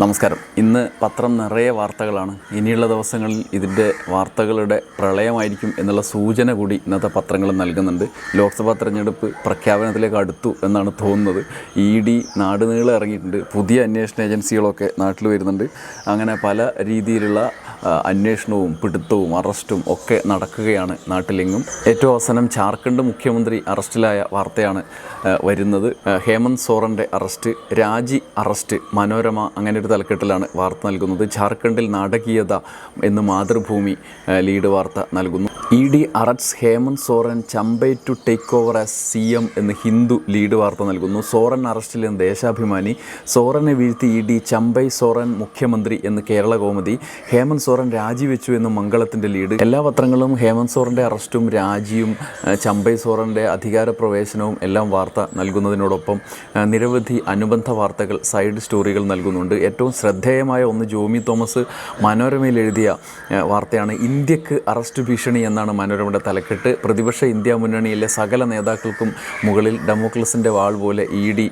നമസ്കാരം. ഇന്ന് പത്രം നിറയെ വാർത്തകളാണ്. ഇനിയുള്ള ദിവസങ്ങളിൽ ഇതിന്റെ വാർത്തകളുടെ പ്രളയമായിരിക്കും എന്നുള്ള സൂചന കൂടി ഇന്നത്തെ പത്രങ്ങൾ നൽകുന്നുണ്ട്. ലോക്സഭാ തെരഞ്ഞെടുപ്പ് പ്രഖ്യാപനത്തിലേക്ക് അടുത്തു എന്നാണ് തോന്നുന്നത്. ഇ ഡി നാടുനീളം ഇറങ്ങിയിട്ടുണ്ട്. പുതിയ അന്വേഷണ ഏജൻസികളൊക്കെ നാട്ടിൽ വരുന്നുണ്ട്. അങ്ങനെ പല രീതിയിലുള്ള അന്വേഷണവും പിടുത്തവും അറസ്റ്റും ഒക്കെ നടക്കുകയാണ് നാട്ടിലെങ്ങും. ഏറ്റവും അവസാനം ജാർഖണ്ഡ് മുഖ്യമന്ത്രി അറസ്റ്റിലായ വാർത്തയാണ് വരുന്നത്. ഹേമന്ത് സോറന്റെ അറസ്റ്റ് രാജി അറസ്റ്റ് മനോരമ അങ്ങനെ ഒരു തലക്കെട്ടിലാണ് വാർത്ത നൽകുന്നത്. ജാർഖണ്ഡിൽ നാടകീയത എന്ന് മാതൃഭൂമി ലീഡ് വാർത്ത നൽകുന്നു. E D arrests Hemant Soren Champai to take over as C M എന്ന് ഹിന്ദു ലീഡ് വാർത്ത നൽകുന്നു. സോറൻ അറസ്റ്റിൽ എന്ന് ദേശാഭിമാനി. സോറനെ വീഴ്ത്തി ഇ ഡി ചമ്പൈ സോറൻ മുഖ്യമന്ത്രി എന്ന് കേരള കോമതി. ഹേമന്ത് സോറൻ രാജിവെച്ചു എന്ന് മംഗളത്തിന്റെ ലീഡ്. എല്ലാ പത്രങ്ങളും ഹേമന്ത് സോറിന്റെ അറസ്റ്റും രാജിയും ചമ്പൈ സോറന്റെ അധികാര പ്രവേശനവും എല്ലാം വാർത്ത നൽകുന്നതിനോടൊപ്പം നിരവധി അനുബന്ധ വാർത്തകൾ സൈഡ് സ്റ്റോറികൾ നൽകുന്നുണ്ട്. ഏറ്റവും ശ്രദ്ധേയമായ ഒന്ന് ജോമി തോമസ് മനോരമയിൽ എഴുതിയ വാർത്തയാണ്. ഇന്ത്യയ്ക്ക് അറസ്റ്റ് ഭീഷണി എന്നാണ് മനോരമയുടെ തലക്കെട്ട്. പ്രതിപക്ഷ ഇന്ത്യ മുന്നണിയിലെ സകല നേതാക്കൾക്കും മുകളിൽ ഡെമോക്രസിന്റെ വാൾ പോലെ ഇ ഡി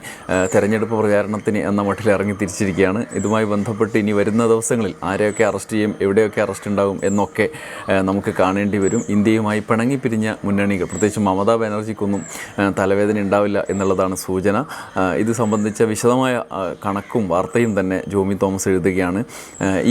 തെരഞ്ഞെടുപ്പ് പ്രചാരണത്തിന് എന്ന മട്ടിൽ ഇറങ്ങി തിരിച്ചിരിക്കുകയാണ്. ഇതുമായി ബന്ധപ്പെട്ട് ഇനി വരുന്ന ദിവസങ്ങളിൽ ആരെയൊക്കെ അറസ്റ്റ് ചെയ്യും എവിടെയൊക്കെ അറസ്റ്റ് ഉണ്ടാകും എന്നൊക്കെ നമുക്ക് കാണേണ്ടി വരും. ഇന്ത്യയുമായി പിണങ്ങി പിരിഞ്ഞ മുന്നണികൾ പ്രത്യേകിച്ച് മമതാ ബാനർജിക്കൊന്നും തലവേദന ഉണ്ടാവില്ല എന്നുള്ളതാണ് സൂചന. ഇത് സംബന്ധിച്ച വിശദമായ കണക്കും വാർത്തയും തന്നെ ജോമി തോമസ് എഴുതുകയാണ്.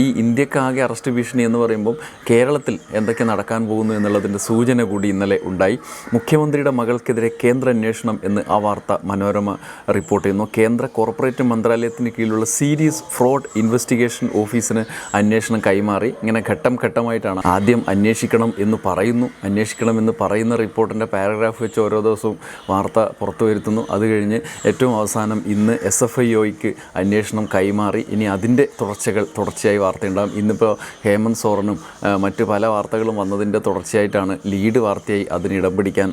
ഈ ഇന്ത്യക്കാകെ അറസ്റ്റ് ഭീഷണി എന്ന് പറയുമ്പോൾ കേരളത്തിൽ എന്തൊക്കെ നടക്കാൻ പോകുന്നു എന്നുള്ളതിന്റെ സൂചന കൂടി ഇന്നലെ ഉണ്ടായി. മുഖ്യമന്ത്രിയുടെ മകൾക്കെതിരെ കേന്ദ്ര അന്വേഷണം എന്ന് ആ വാർത്ത മനോരമ റിപ്പോർട്ട് ചെയ്യുന്നു. കേന്ദ്ര കോർപ്പറേറ്റ് മന്ത്രാലയത്തിന് കീഴിലുള്ള സീരിയസ് ഫ്രോഡ് ഇൻവെസ്റ്റിഗേഷൻ ഓഫീസിന് അന്വേഷണം കൈമാറി. ഇങ്ങനെ ഘട്ടം ഘട്ടമായിട്ടാണ് ആദ്യം അന്വേഷിക്കണം എന്ന് പറയുന്നു. അന്വേഷിക്കണം എന്ന് പറയുന്ന റിപ്പോർട്ടിന്റെ പാരഗ്രാഫ് വെച്ച് ഓരോ ദിവസവും വാർത്ത പുറത്തു വരുത്തുന്നു. അത് കഴിഞ്ഞ് ഏറ്റവും അവസാനം ഇന്ന് എസ് എഫ് ഐ ഒയ്ക്ക് അന്വേഷണം കൈമാറി. ഇനി അതിന്റെ തുടർച്ചകൾ തുടർച്ചയായി വാർത്തയുണ്ടാകും. ഇന്നിപ്പോൾ ഹേമന്ത് സോറനും മറ്റു മറ്റ് പല വാർത്തകളും വന്നതിന്റെ തുടർച്ചയായിട്ടാണ് ലീഡ് വാർത്തയായി അതിന് ഇടം പിടിക്കാൻ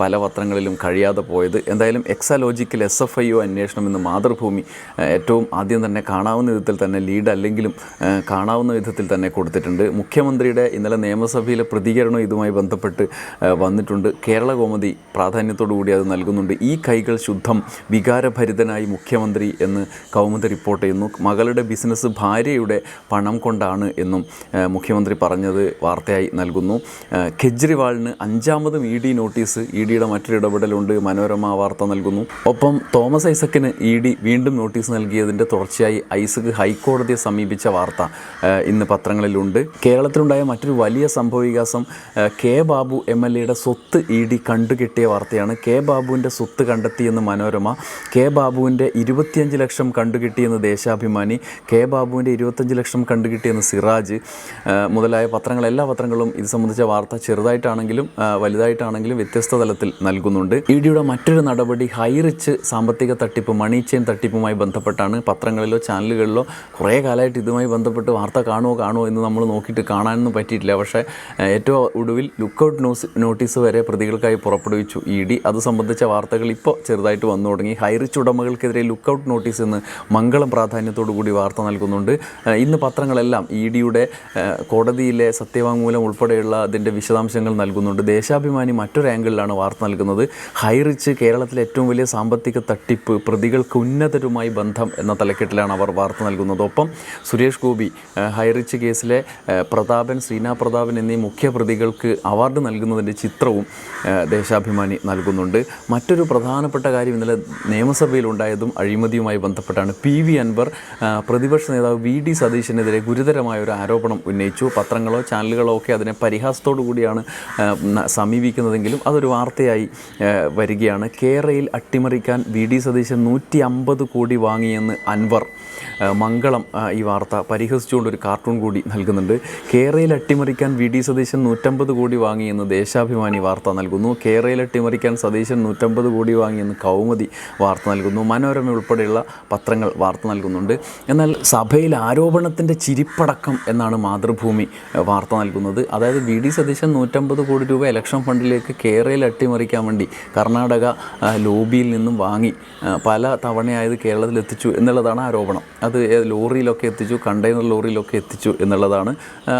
പല പത്രങ്ങളിലും കഴിയാതെ പോയത്. എന്തായാലും exalogical S F I O അന്വേഷണം എന്ന് മാതൃഭൂമി ഏറ്റവും ആദ്യം തന്നെ കാണാവുന്ന വിധത്തിൽ തന്നെ ലീഡ് അല്ലെങ്കിലും കാണാവുന്ന വിധത്തിൽ തന്നെ കൊടുത്തിട്ടുണ്ട്. മുഖ്യമന്ത്രിയുടെ ഇന്നലെ നിയമസഭയിലെ പ്രതികരണം ഇതുമായി ബന്ധപ്പെട്ട് വന്നിട്ടുണ്ട്. കേരള കോമതി പ്രാധാന്യത്തോടുകൂടി അത് നൽകുന്നുണ്ട്. ഈ കൈകൾ ശുദ്ധം വികാരഭരിതനായി മുഖ്യമന്ത്രി എന്ന് കൗമുദി റിപ്പോർട്ട് ചെയ്യുന്നു. മകളുടെ ബിസിനസ് ഭാര്യയുടെ പണം കൊണ്ടാണ് എന്നും മുഖ്യമന്ത്രി പറഞ്ഞത് വാർത്തയായി നൽകുന്നു. കെജ്രിവാളിന് അഞ്ചാമതും ഇ ഡി നോട്ടീസ് ഇ ഡിയുടെ മറ്റൊരു ഇടപെടലുണ്ട്. മനോരമ വാർത്ത നൽകുന്നു. ഒപ്പം തോമസ് ഐസക്കിന് ഇ ഡി വീണ്ടും നോട്ടീസ് നൽകിയതിന്റെ തുടർച്ചയായി ഐസക് ഹൈക്കോടതിയെ സമീപിച്ച വാർത്ത ഇന്ന് ഇന്ന് പത്രങ്ങളിലുണ്ട് കേരളത്തിലുണ്ടായ മറ്റൊരു വലിയ സംഭവവികാസം വികാസം കെ ബാബു എം എൽ എയുടെ സ്വത്ത് ഇ ഡി കണ്ടുകിട്ടിയ വാർത്തയാണ്. കെ ബാബുവിന്റെ സ്വത്ത് കണ്ടെത്തിയെന്ന് മനോരമ കെ ബാബുവിന്റെ ഇരുപത്തിയഞ്ച് ലക്ഷം കണ്ടുകിട്ടിയെന്ന് ദേശാഭിമാനി കെ ബാബുവിന്റെ ഇരുപത്തഞ്ച് ലക്ഷം കണ്ടുകിട്ടിയെന്ന് സിറാജ് മുതലായ പത്രങ്ങൾ എല്ലാ പത്രങ്ങളും ഇത് സംബന്ധിച്ച വാർത്ത ചെറുതായിട്ടാണെങ്കിലും വലുതായിട്ടാണെങ്കിലും വ്യത്യസ്ത തലത്തിൽ നൽകുന്നുണ്ട്. ഇ ഡിയുടെ മറ്റൊരു നടപടി ഹൈറിച്ച് സാമ്പത്തിക തട്ടിപ്പ് മണി ചെയിൻ തട്ടിപ്പുമായി ബന്ധപ്പെട്ടാണ്. പത്രങ്ങളിലോ ചാനലുകളിലോ കുറേ കാലമായിട്ട് ഇതുമായി ബന്ധപ്പെട്ട് വാർത്ത കാണുമോ കാണുമോ എന്ന് നമ്മൾ നോക്കിയിട്ട് കാണാനൊന്നും പറ്റിയിട്ടില്ല. പക്ഷേ ഏറ്റവും ഒടുവിൽ ലുക്കൗട്ട് ന്യൂസ് നോട്ടീസ് വരെ പ്രതികൾക്കായി പുറപ്പെടുവിച്ചു ഇ ഡി. അത് സംബന്ധിച്ച വാർത്തകൾ ഇപ്പോൾ ചെറുതായിട്ട് വന്നു തുടങ്ങി. ഹൈറിച്ച് ഉടമകൾക്കെതിരെ ലുക്കൗട്ട് നോട്ടീസ് എന്ന് മംഗളം പ്രാധാന്യത്തോടു കൂടി വാർത്ത നൽകുന്നുണ്ട്. ഇന്ന് പത്രങ്ങളെല്ലാം ഇ ഡിയുടെ കോടതിയിലെ സത്യവാങ്മൂലം ഉൾപ്പെടെയുള്ള അതിന്റെ വിശദാംശങ്ങൾ നൽകുന്നുണ്ട്. ദേശാഭിമാനി മറ്റൊരു ആംഗിളിലാണ് വാർത്ത നൽകുന്നത്. ഹൈറിച്ച് കേരളത്തിലെ ഏറ്റവും വലിയ സാമ്പത്തിക തട്ടിപ്പ് പ്രതികൾക്ക് ഉന്നതരുമായി ബന്ധം എന്ന തലക്കെട്ടിലാണ് അവർ വാർത്ത നൽകുന്നത്. ഒപ്പം സുരേഷ് ഗോപി ഹൈറിച്ച് ഹൈറിച്ച് കേസിലെ പ്രതാപൻ ശ്രീനാ പ്രതാപൻ എന്നീ മുഖ്യ പ്രതികൾക്ക് അവാർഡ് നൽകുന്നതിന്റെ ചിത്രവും ദേശാഭിമാനി നൽകുന്നുണ്ട്. മറ്റൊരു പ്രധാനപ്പെട്ട കാര്യം ഇന്നലെ നിയമസഭയിലുണ്ടായതും അഴിമതിയുമായി ബന്ധപ്പെട്ടാണ് പി വി അൻവർ പ്രതിപക്ഷ നേതാവ് വി ഡി സതീശനെതിരെ ഗുരുതരമായ ഒരു ആരോപണം ഉന്നയിച്ചു. പത്രങ്ങളോ ചാനലുകളോ ഒക്കെ അതിനെ പരിഹാസത്തോടു കൂടിയാണ് സമീപിക്കുന്നതെങ്കിലും അതൊരു വാർത്തയായി വരികയാണ്. കേരളയിൽ അട്ടിമറിക്കാൻ വി ഡി സതീശൻ നൂറ്റി അമ്പത് കോടി വാങ്ങിയെന്ന് അൻവർ മംഗളം ഈ വാർത്ത പരിഹസിച്ചുകൊണ്ട് ഒരു കാർട്ടൂൺ കൂടി നൽകുന്നുണ്ട്. കേരളയിൽ അട്ടിമറിക്കാൻ വി ഡി സതീശൻ നൂറ്റമ്പത് കോടി വാങ്ങിയെന്ന് ദേശാഭിമാനി വാർത്ത നൽകുന്നു. കേരളയിൽ അട്ടിമറിക്കാൻ സതീശൻ നൂറ്റമ്പത് കോടി വാങ്ങിയെന്ന് കൗമുദി വാർത്ത നൽകുന്നു. മനോരമ ഉൾപ്പെടെയുള്ള പത്രങ്ങൾ വാർത്ത നൽകുന്നുണ്ട്. എന്നാൽ സഭയിൽ ആരോപണത്തിന്റെ ചിരിപ്പടക്കം എന്നാണ് മാതൃഭൂമി വാർത്ത നൽകുന്നത്. അതായത് വി ഡി സതീശൻ നൂറ്റമ്പത് കോടി രൂപ ഇലക്ഷൻ ഫണ്ടിലേക്ക് കേരളയിൽ അട്ടിമറിക്കാൻ വേണ്ടി കർണാടക ലോബിയിൽ നിന്നും വാങ്ങി പല തവണയായത് കേരളത്തിൽ എത്തിച്ചു എന്നുള്ളതാണ് ആരോപണം. അത് ലോറിയിലൊക്കെ എത്തിച്ചു കണ്ടെയ്നർ ലോറിയിലൊക്കെ എത്തിച്ചു എന്നുള്ളതാണ്.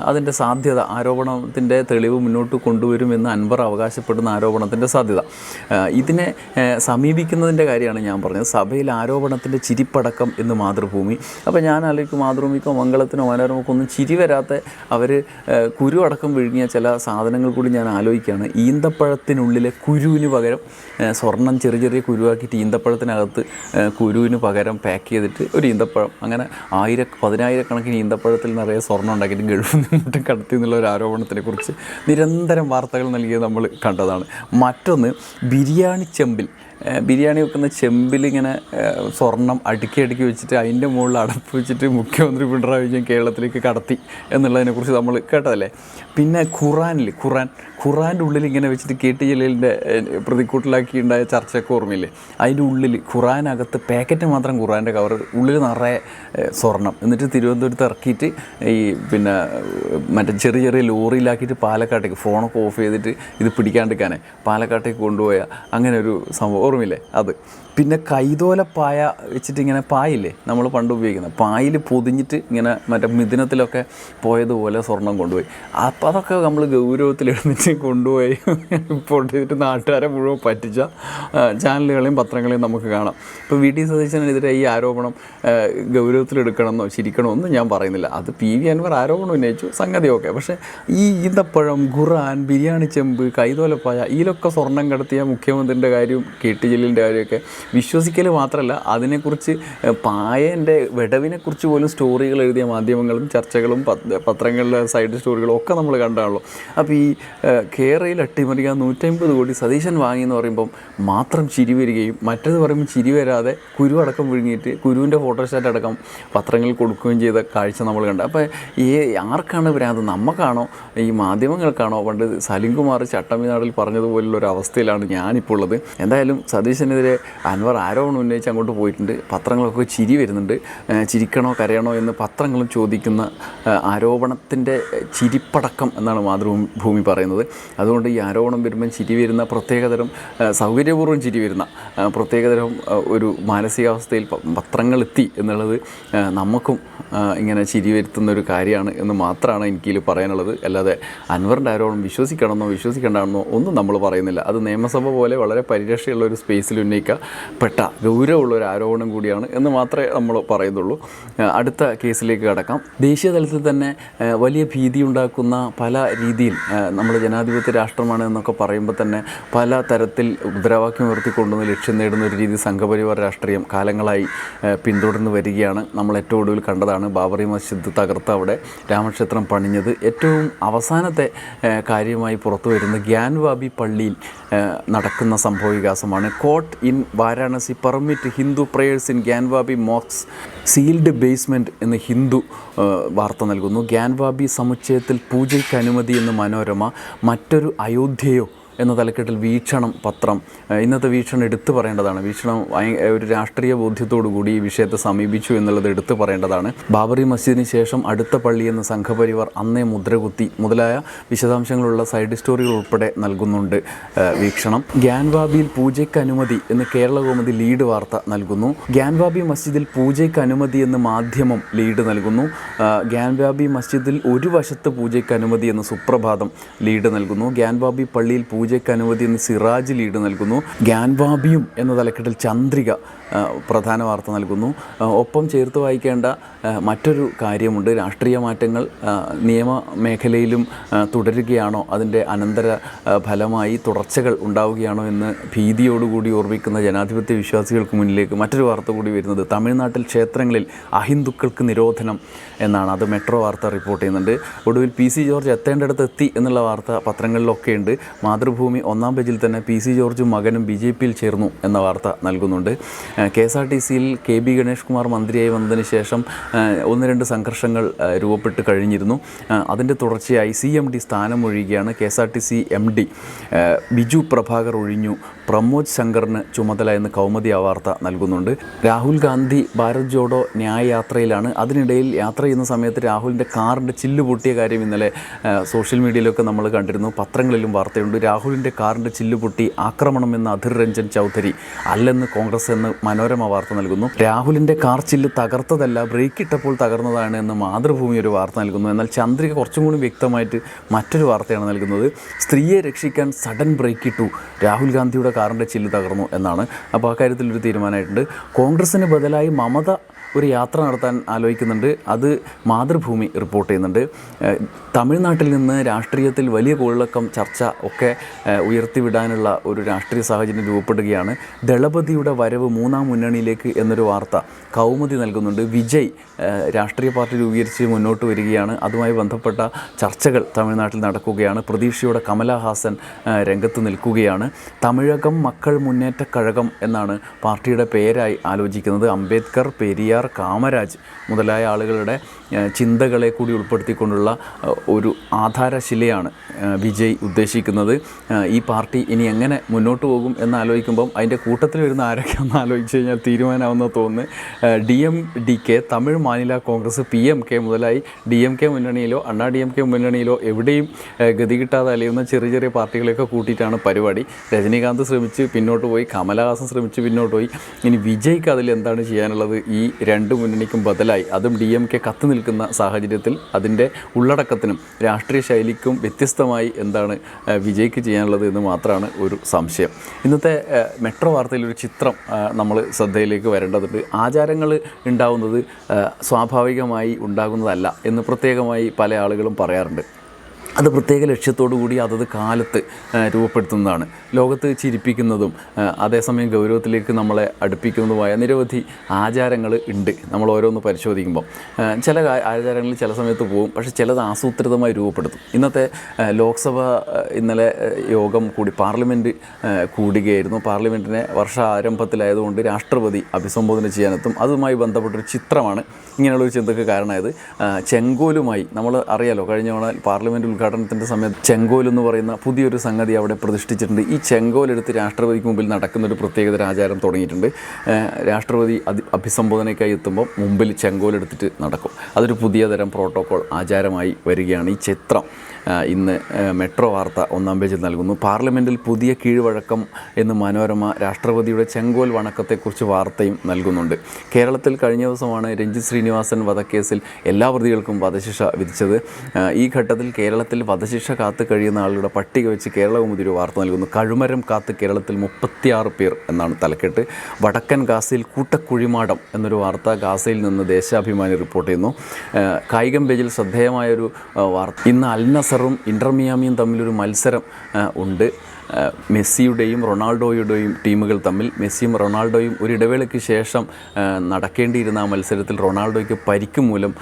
അതിന്റെ സാധ്യത ആരോപണത്തിന്റെ തെളിവ് മുന്നോട്ട് കൊണ്ടുവരുമെന്ന് അൻവർ അവകാശപ്പെടുന്ന ആരോപണത്തിന്റെ സാധ്യത. ഇതിനെ സമീപിക്കുന്നതിന്റെ കാര്യമാണ് ഞാൻ പറഞ്ഞത്. സഭയിൽ ആരോപണത്തിന്റെ ചിരിപ്പടക്കം എന്ന് മാതൃഭൂമി. അപ്പോൾ ഞാൻ ആലോചിക്കും മാതൃഭൂമിക്കോ മംഗളത്തിനോ മനോരമക്കോ ഒന്നും ചിരി വരാത്ത അവർ കുരു അടക്കം വിഴുങ്ങിയ ചില സാധനങ്ങൾ കൂടി ഞാൻ ആലോചിക്കുകയാണ്. ഈന്തപ്പഴത്തിനുള്ളിലെ കുരുവിന് പകരം സ്വർണം ചെറിയ ചെറിയ കുരുവാക്കിയിട്ട് ഈന്തപ്പഴത്തിനകത്ത് കുരുവിന് പകരം പാക്ക് ചെയ്തിട്ട് ഒരു ഈന്തപ്പഴം അങ്ങനെ ആയിര പതിനായിരക്കണക്കിന് ഈന്തപ്പഴത്തിൽ നിറയെ സ്വർണം ഉണ്ടാക്കിയിട്ട് ഗൾഫിൽ നിന്നിട്ട് കടത്തി എന്നുള്ള ഒരു ആരോപണത്തിനെ കുറിച്ച് നിരന്തരം വാർത്തകൾ നൽകിയത് നമ്മൾ കണ്ടതാണ്. മറ്റൊന്ന് ബിരിയാണി ചെമ്പിൽ ബിരിയാണി വെക്കുന്ന ഏഹ് സ്വർണം അടുക്കി അടുക്കി വെച്ചിട്ട് അതിന്റെ മുകളിൽ അടപ്പ് വെച്ചിട്ട് മുഖ്യമന്ത്രി പിണറായി വിജയൻ കേരളത്തിലേക്ക് കടത്തി എന്നുള്ളതിനെക്കുറിച്ച് നമ്മൾ കേട്ടതല്ലേ? പിന്നെ ഖുറാനിൽ ഖുറാൻ ഖുറാന്റെ ഉള്ളിൽ ഇങ്ങനെ വെച്ചിട്ട് കെ ടി ജലീലിന്റെ പ്രതിക്കൂട്ടിലാക്കി ഉണ്ടായ ചർച്ചയൊക്കെ ഓർമ്മയില്ലേ? അതിന്റെ ഉള്ളിൽ ഖുറാനകത്ത് പാക്കറ്റ് മാത്രം ഖുറാന്റെ കവർ ഉള്ളിൽ നിറയെ സ്വർണം. എന്നിട്ട് തിരുവനന്തപുരത്ത് ഇറക്കിയിട്ട് ഈ പിന്നെ മറ്റേ ചെറിയ ചെറിയ ലോറിയിലാക്കിയിട്ട് പാലക്കാട്ടേക്ക് ഫോണൊക്കെ ഓഫ് ചെയ്തിട്ട് ഇത് പിടിക്കാണ്ടിരിക്കാനേ പാലക്കാട്ടേക്ക് കൊണ്ടുപോയ അങ്ങനെ ഒരു സംഭവം. ഓർമ്മയില്ലേ? അത്. പിന്നെ കൈതോല പായ വെച്ചിട്ട് ഇങ്ങനെ പായില്ലേ? നമ്മൾ പണ്ട് ഉപയോഗിക്കുന്നത് പായിൽ പൊതിഞ്ഞിട്ട് ഇങ്ങനെ മറ്റേ മിഥുനത്തിലൊക്കെ പോയതുപോലെ സ്വർണം കൊണ്ടുപോയി. അപ്പോൾ അതൊക്കെ നമ്മൾ ഗൗരവത്തിൽ എഴുന്നിട്ട് കൊണ്ടുപോയി. റിപ്പോർട്ട് ചെയ്തിട്ട് നാട്ടുകാരെ മുഴുവൻ പറ്റിച്ച ചാനലുകളെയും പത്രങ്ങളെയും നമുക്ക് കാണാം. ഇപ്പോൾ വി. ടി. സതീശനെതിരെ ഈ ആരോപണം ഗൗരവത്തിലെടുക്കണമെന്നോ ചിരിക്കണമെന്നോ ഞാൻ പറയുന്നില്ല. അത് പി. വി. അൻവർ ആരോപണം ഉന്നയിച്ചു സംഗതി ഓക്കെ പക്ഷേ ഈ ഈന്തപ്പഴം ഖുറാൻ ബിരിയാണി ചെമ്പ് കൈതോലപ്പായ ഇതിലൊക്കെ സ്വർണം കടത്തിയ മുഖ്യമന്ത്രിന്റെ കാര്യം കെ ടി ജലീലിന്റെ കാര്യമൊക്കെ വിശ്വസിക്കൽ മാത്രമല്ല അതിനെക്കുറിച്ച് പായന്റെ വിടവിനെക്കുറിച്ച് പോലും സ്റ്റോറികൾ എഴുതിയ മാധ്യമങ്ങളും ചർച്ചകളും പത്രങ്ങളിലെ സൈഡ് സ്റ്റോറികളും ഒക്കെ നമ്മൾ കണ്ടാണല്ലോ. അപ്പോൾ ഈ കേരളയിൽ അട്ടിമറിക്കാൻ നൂറ്റമ്പത് കോടി സതീശൻ വാങ്ങി എന്ന് പറയുമ്പം മാത്രം ചിരി വരികയും മറ്റേത് പറയുമ്പോൾ ചിരി വരാതെ കുരു അടക്കം വിഴുങ്ങിയിട്ട് കുരുവിന്റെ ഫോട്ടോസ്റ്റാറ്റ് അടക്കം പത്രങ്ങളിൽ കൊടുക്കുകയും ചെയ്ത കാഴ്ച നമ്മൾ കണ്ടു. അപ്പോൾ ഈ ആർക്കാണ് ഭ്രാന്ത് നമുക്കാണോ ഈ മാധ്യമങ്ങൾക്കാണോ? പണ്ട് സലിംകുമാർ ചട്ടമ്പിനാടിൽ പറഞ്ഞതുപോലുള്ള ഒരു അവസ്ഥയിലാണ് ഞാനിപ്പോൾ ഉള്ളത്. എന്തായാലും സതീശനെതിരെ അൻവർ ആരോപണം ഉന്നയിച്ച് അങ്ങോട്ട് പോയിട്ടുണ്ട്. പത്രങ്ങളൊക്കെ ചിരി വരുന്നുണ്ട്. ചിരിക്കണോ കരയണോ എന്ന് പത്രങ്ങളും ചോദിക്കുന്ന ആരോപണത്തിന്റെ ചിരിപ്പടക്കം എന്നാണ് മാതൃഭൂമി ഭൂമി പറയുന്നത്. അതുകൊണ്ട് ഈ ആരോപണം വരുമ്പം ചിരി വരുന്ന പ്രത്യേകതരം സൗകര്യപൂർവം ചിരി വരുന്ന പ്രത്യേകതരം ഒരു മാനസികാവസ്ഥയിൽ പത്രങ്ങളെത്തി എന്നുള്ളത് നമുക്കും ഇങ്ങനെ ചിരി വരുത്തുന്ന ഒരു കാര്യമാണ് എന്ന് മാത്രമാണ് എനിക്കിതിൽ പറയാനുള്ളത്. അല്ലാതെ അൻവറിന്റെ ആരോപണം വിശ്വസിക്കണമെന്നോ വിശ്വസിക്കേണ്ടെന്നോ ഒന്നും നമ്മൾ പറയുന്നില്ല. അത് നിയമസഭ പോലെ വളരെ പരിരക്ഷയുള്ള സ്പേസിൽ ഉന്നയിക്കപ്പെട്ട ഗൗരവമുള്ള ഒരു ആരോപണം കൂടിയാണ് എന്ന് മാത്രമേ നമ്മൾ പറയുന്നുള്ളൂ. അടുത്ത കേസിലേക്ക് കടക്കാം. ദേശീയ തലത്തിൽ തന്നെ വലിയ ഭീതി ഉണ്ടാക്കുന്ന പല രീതിയിൽ നമ്മൾ ജനാധിപത്യ രാഷ്ട്രമാണ് എന്നൊക്കെ പറയുമ്പോൾ തന്നെ പല തരത്തിൽ മുദ്രാവാക്യം ഉയർത്തിക്കൊണ്ടുവന്ന് ലക്ഷ്യം നേടുന്ന ഒരു രീതി സംഘപരിവാർ രാഷ്ട്രീയം കാലങ്ങളായി പിന്തുടർന്ന് വരികയാണ്. നമ്മൾ ഏറ്റവും ഒടുവിൽ കണ്ടതാണ് ബാബറി മസ്ജിദ് തകർത്ത് അവിടെ രാമക്ഷേത്രം പണിഞ്ഞത്. ഏറ്റവും അവസാനത്തെ കാര്യമായി പുറത്തു വരുന്ന ഗ്യാൻവാബി പള്ളിയിൽ നടക്കുന്ന സംഭവ വികാസമാണ് court in Varanasi permit Hindu prayers in Gyanvapi mosque's sealed basement എന്ന് ഹിന്ദു വാർത്ത നൽകുന്നു. ഗ്യാൻവാബി സമുച്ചയത്തിൽ പൂജയ്ക്ക് അനുമതി എന്ന് മനോരമ മറ്റൊരു അയോധ്യയോ എന്ന തലക്കെട്ടിൽ വീക്ഷണം പത്രം. ഇന്നത്തെ വീക്ഷണം എടുത്തു പറയേണ്ടതാണ്. വീക്ഷണം ഒരു രാഷ്ട്രീയ ബോധ്യത്തോടു കൂടി ഈ വിഷയത്തെ സമീപിച്ചു എന്നുള്ളത് എടുത്തു പറയേണ്ടതാണ്. ബാബറി മസ്ജിദിന് ശേഷം അടുത്ത പള്ളി എന്ന സംഘപരിവാർ അന്നേ മുദ്രകുത്തി മുതലായ വിശദാംശങ്ങളുള്ള സൈഡ് സ്റ്റോറികൾ ഉൾപ്പെടെ നൽകുന്നുണ്ട്. വീക്ഷണം. ഗ്യാൻവാബിയിൽ പൂജയ്ക്ക് അനുമതി എന്ന് കേരള കോമതി ലീഡ് വാർത്ത നൽകുന്നു. ഗ്യാൻവാബി മസ്ജിദിൽ പൂജയ്ക്ക് അനുമതി എന്ന് മാധ്യമം ലീഡ് നൽകുന്നു. ഗ്യാൻവാബി മസ്ജിദിൽ ഒരു വശത്ത് പൂജയ്ക്ക് അനുമതി എന്ന് സുപ്രഭാതം ലീഡ് നൽകുന്നു. ഗ്യാൻവാബി പള്ളിയിൽ പൂജയ്ക്ക് അനുമതി എന്ന് സിറാജ് ലീഡ് നൽകുന്നു. ഗ്യാൻവാബിയും എന്ന തലക്കെട്ടിൽ ചന്ദ്രിക പ്രധാന വാർത്ത നൽകുന്നു. ഒപ്പം ചേർത്ത് വായിക്കേണ്ട മറ്റൊരു കാര്യമുണ്ട്. രാഷ്ട്രീയ മാറ്റങ്ങൾ നിയമ മേഖലയിലും തുടരുകയാണോ? അതിന്റെ അനന്തര ഫലമായി തുടർച്ചകൾ ഉണ്ടാവുകയാണോ എന്ന് ഭീതിയോടുകൂടി ഓർമ്മിക്കുന്ന ജനാധിപത്യ വിശ്വാസികൾക്ക് മുന്നിലേക്ക് മറ്റൊരു വാർത്ത കൂടി വരുന്നത്. തമിഴ്നാട്ടിൽ ക്ഷേത്രങ്ങളിൽ അഹിന്ദുക്കൾക്ക് നിരോധനം എന്നാണ്. അത് മെട്രോ വാർത്ത റിപ്പോർട്ട് ചെയ്യുന്നുണ്ട്. ഒടുവിൽ പി സി ജോർജ് എത്തേണ്ടടുത്ത് എത്തി എന്നുള്ള വാർത്ത പത്രങ്ങളിലൊക്കെ ഉണ്ട്. മാതൃഭൂമി ഒന്നാം പേജിൽ തന്നെ പി സി ജോർജും മകനും ബി ജെ പിയിൽ ചേർന്നു എന്ന വാർത്ത നൽകുന്നുണ്ട്. കെ എസ് ആർ ടി സിയിൽ കെ ബി ഗണേഷ് കുമാർ മന്ത്രിയായി വന്നതിന് ശേഷം ഒന്ന് രണ്ട് സംഘർഷങ്ങൾ രൂപപ്പെട്ട് കഴിഞ്ഞിരുന്നു. അതിന്റെ തുടർച്ചയായി സി എം ഡി സ്ഥാനം ഒഴിയുകയാണ് K S R T C M D. Biju Prabhakar ഒഴിഞ്ഞു. പ്രമോദ് ശങ്കറിന് ചുമതല എന്ന് കൗമുദി അവാർത്ത വാർത്ത നൽകുന്നുണ്ട്. രാഹുൽ ഗാന്ധി ഭാരത് ജോഡോ ന്യായ യാത്രയിലാണ് അതിനിടയിൽ യാത്ര ചെയ്യുന്ന സമയത്ത് രാഹുലിന്റെ കാറിന്റെ ചില്ല് പൊട്ടിയ കാര്യം ഇന്നലെ സോഷ്യൽ മീഡിയയിലൊക്കെ നമ്മൾ കണ്ടിരുന്നു. പത്രങ്ങളിലും വാർത്തയുണ്ട്. രാഹുലിന്റെ കാറിന്റെ ചില്ല് പൊട്ടി ആക്രമണമെന്ന് അധിർ രഞ്ജൻ ചൗധരി അല്ലെന്ന് കോൺഗ്രസ് എന്ന് മനോരമ വാർത്ത നൽകുന്നു. രാഹുലിന്റെ കാർ ചില്ല് തകർത്തതല്ല ബ്രേക്ക് ഇട്ടപ്പോൾ തകർന്നതാണ് എന്ന് മാതൃഭൂമി ഒരു വാർത്ത നൽകുന്നു. എന്നാൽ ചന്ദ്രിക കുറച്ചും കൂടി വ്യക്തമായിട്ട് മറ്റൊരു വാർത്തയാണ് നൽകുന്നത്. സ്ത്രീയെ രക്ഷിക്കാൻ സഡൻ ബ്രേക്ക് ഇട്ടു. രാഹുൽ ഗാന്ധിയുടെ കാറിന്റെ ചില്ല് തകർന്നു എന്നാണ്. അപ്പോൾ ആ കാര്യത്തിലൊരു തീരുമാനമായിട്ടുണ്ട്. കോൺഗ്രസിന് ബദലായി മമത ഒരു യാത്ര നടത്താൻ ആലോചിക്കുന്നുണ്ട്. അത് മാതൃഭൂമി റിപ്പോർട്ട് ചെയ്യുന്നുണ്ട്. തമിഴ്നാട്ടിൽ നിന്ന് രാഷ്ട്രീയത്തിൽ വലിയ കോളിളക്കം ചർച്ച ഒക്കെ ഉയർത്തിവിടാനുള്ള ഒരു രാഷ്ട്രീയ സാഹചര്യം രൂപപ്പെടുകയാണ്. ദളപതിയുടെ വരവ് മൂന്നാം മുന്നണിയിലേക്ക് എന്നൊരു വാർത്ത കൗമുദി നൽകുന്നുണ്ട്. വിജയ് രാഷ്ട്രീയ പാർട്ടി രൂപീകരിച്ച് മുന്നോട്ട് വരികയാണ്. അതുമായി ബന്ധപ്പെട്ട ചർച്ചകൾ തമിഴ്നാട്ടിൽ നടക്കുകയാണ്. പ്രതീക്ഷയോടെ കമലഹാസൻ രംഗത്ത് നിൽക്കുകയാണ്. തമിഴകം മക്കൾ മുന്നേറ്റ കഴകം എന്നാണ് പാർട്ടിയുടെ പേരായി ആലോചിക്കുന്നത്. അംബേദ്കർ പെരിയാർ കാമരാജ് മുതലായ ആളുകളുടെ ചിന്തകളെ കൂടി ഉൾപ്പെടുത്തിക്കൊണ്ടുള്ള ഒരു ആധാരശിലയാണ് വിജയ് ഉദ്ദേശിക്കുന്നത്. ഈ പാർട്ടി ഇനി എങ്ങനെ മുന്നോട്ട് പോകും എന്ന് ആലോചിക്കുമ്പം അതിന്റെ കൂട്ടത്തിൽ വരുന്ന ആരൊക്കെയാണെന്ന് ആലോചിച്ച് കഴിഞ്ഞാൽ തീരുമാനമാവുന്ന തോന്നുന്നു. D M D K Tamil Maanila Congress P M K മുതലായി D M K മുന്നണിയിലോ അണ്ണാ ഡി എം കെ മുന്നണിയിലോ എവിടെയും ഗതി കിട്ടാതെ അലയുന്ന ചെറിയ ചെറിയ പാർട്ടികളെയൊക്കെ കൂട്ടിയിട്ടാണ് പരിപാടി. രജനീകാന്ത് ശ്രമിച്ച് പിന്നോട്ട് പോയി കമലഹാസൻ ശ്രമിച്ച് പിന്നോട്ട് പോയി. ഇനി വിജയ്ക്ക് അതിൽ എന്താണ് ചെയ്യാനുള്ളത്? ഈ രണ്ട് മുന്നണിക്കും ബദലായി. അതും ഡി എം കെ കത്ത് നിൽക്കുന്ന സാഹചര്യത്തിൽ അതിന്റെ ഉള്ളടക്കത്തിനും രാഷ്ട്രീയ ശൈലിക്കും വ്യത്യസ്തമായി എന്താണ് വിജയിക്ക് ചെയ്യാനുള്ളത് എന്ന് മാത്രമാണ് ഒരു സംശയം. ഇന്നത്തെ മെട്രോ വാർത്തയിൽ ഒരു ചിത്രം നമ്മൾ ശ്രദ്ധയിലേക്ക് വരേണ്ടതുണ്ട്. ആചാരങ്ങൾ ഉണ്ടാവുന്നത് സ്വാഭാവികമായി ഉണ്ടാകുന്നതല്ല എന്ന് പ്രത്യേകമായി പല ആളുകളും പറയാറുണ്ട്. അത് പ്രത്യേക ലക്ഷ്യത്തോടു കൂടി അതത് കാലത്ത് രൂപപ്പെടുത്തുന്നതാണ്. ലോകത്ത് ചിരിപ്പിക്കുന്നതും അതേസമയം ഗൗരവത്തിലേക്ക് നമ്മളെ അടുപ്പിക്കുന്നതുമായ നിരവധി ആചാരങ്ങൾ ഉണ്ട് നമ്മൾ ഓരോന്ന് പരിശോധിക്കുമ്പോൾ ചില ആചാരങ്ങളിൽ ചില സമയത്ത് പോകും പക്ഷേ ചിലത് ആസൂത്രിതമായി രൂപപ്പെടുത്തും. ഇന്നത്തെ ലോക്സഭ ഇന്നലെ യോഗം കൂടി പാർലമെന്റ് കൂടുകയായിരുന്നു. പാർലമെന്റിനെ വർഷ ആരംഭത്തിലായതുകൊണ്ട് രാഷ്ട്രപതി അഭിസംബോധന ചെയ്യാനെത്തും. അതുമായി ബന്ധപ്പെട്ടൊരു ചിത്രമാണ് ഇങ്ങനെയുള്ളൊരു ചിന്തക്ക് കാരണമായത്. ചെങ്കോലുമായി നമ്മൾ അറിയാലോ കഴിഞ്ഞ തവണ പാർലമെന്റ് ഉദ്ഘാടനത്തിന്റെ സമയത്ത് ചെങ്കോൽ എന്ന് പറയുന്ന പുതിയൊരു സംഗതി അവിടെ പ്രതിഷ്ഠിച്ചിട്ടുണ്ട്. ഈ ചെങ്കോൽ എടുത്ത് രാഷ്ട്രപതിക്ക് മുമ്പിൽ നടക്കുന്ന ഒരു പ്രത്യേകത ആചാരം തുടങ്ങിയിട്ടുണ്ട്. രാഷ്ട്രപതി അതി അഭിസംബോധനയ്ക്കായി എത്തുമ്പോൾ മുമ്പിൽ ചെങ്കോലെടുത്തിട്ട് നടക്കും. അതൊരു പുതിയ തരം പ്രോട്ടോകോൾ ആചാരമായി വരികയാണ് ഈ ചിത്രം. ഇന്ന് മെട്രോ വാർത്ത ഒന്നാം പേജിൽ നൽകുന്നു. പാർലമെന്റിൽ പുതിയ കീഴ്വഴക്കം എന്ന് മനോരമ രാഷ്ട്രപതിയുടെ ചെങ്കോൽ വണക്കത്തെക്കുറിച്ച് വാർത്തയും നൽകുന്നുണ്ട്. കേരളത്തിൽ കഴിഞ്ഞ ദിവസമാണ് രഞ്ജിത് ശ്രീനിവാസൻ വധക്കേസിൽ എല്ലാ പ്രതികൾക്കും വധശിക്ഷ വിധിച്ചത്. ഈ ഘട്ടത്തിൽ കേരളത്തിൽ വധശിക്ഷ കാത്ത് കഴിയുന്ന ആളുകളുടെ പട്ടിക വെച്ച് കേരളവും ഒരു വാർത്ത നൽകുന്നു. കഴുമരം കാത്ത് കേരളത്തിൽ മുപ്പത്തിയാറ് പേർ എന്നാണ് തലക്കെട്ട്. വടക്കൻ ഗാസയിൽ കൂട്ടക്കുഴിമാടം എന്നൊരു വാർത്ത ഗാസയിൽ നിന്ന് ദേശാഭിമാനി റിപ്പോർട്ട് ചെയ്യുന്നു. കായികം പേജിൽ ശ്രദ്ധേയമായൊരു വാർത്ത. ഇന്ന് അൽ നസറും ഇന്റർ മിയാമിയും തമ്മിലൊരു മത്സരം ഉണ്ട്. മെസ്സിയുടെയും റൊണാൾഡോയുടെയും ടീമുകൾ തമ്മിൽ മെസ്സിയും റൊണാൾഡോയും ഒരു ഇടവേളയ്ക്ക് ശേഷം നടക്കേണ്ടിയിരുന്ന ആ മത്സരത്തിൽ റൊണാൾഡോയ്ക്ക് പരിക്ക് മൂലം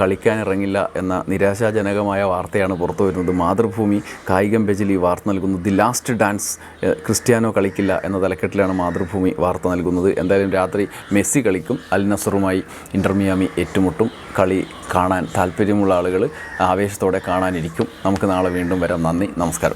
കളിക്കാനിറങ്ങില്ല എന്ന നിരാശാജനകമായ വാർത്തയാണ് പുറത്തു വരുന്നത്. മാതൃഭൂമി കായികം പേജിൽ ഈ വാർത്ത നൽകുന്നു. ദി ലാസ്റ്റ് ഡാൻസ് ക്രിസ്ത്യാനോ കളിക്കില്ല എന്ന തലക്കെട്ടിലാണ് മാതൃഭൂമി വാർത്ത നൽകുന്നത്. എന്തായാലും രാത്രി മെസ്സി കളിക്കും. അൽ നസറുമായി ഇന്റർമിയാമി ഏറ്റുമുട്ടും. കളി കാണാൻ താല്പര്യമുള്ള ആളുകൾ ആവേശത്തോടെ കാണാനിരിക്കും. നമുക്ക് നാളെ വീണ്ടും വരാം. നന്ദി. നമസ്കാരം.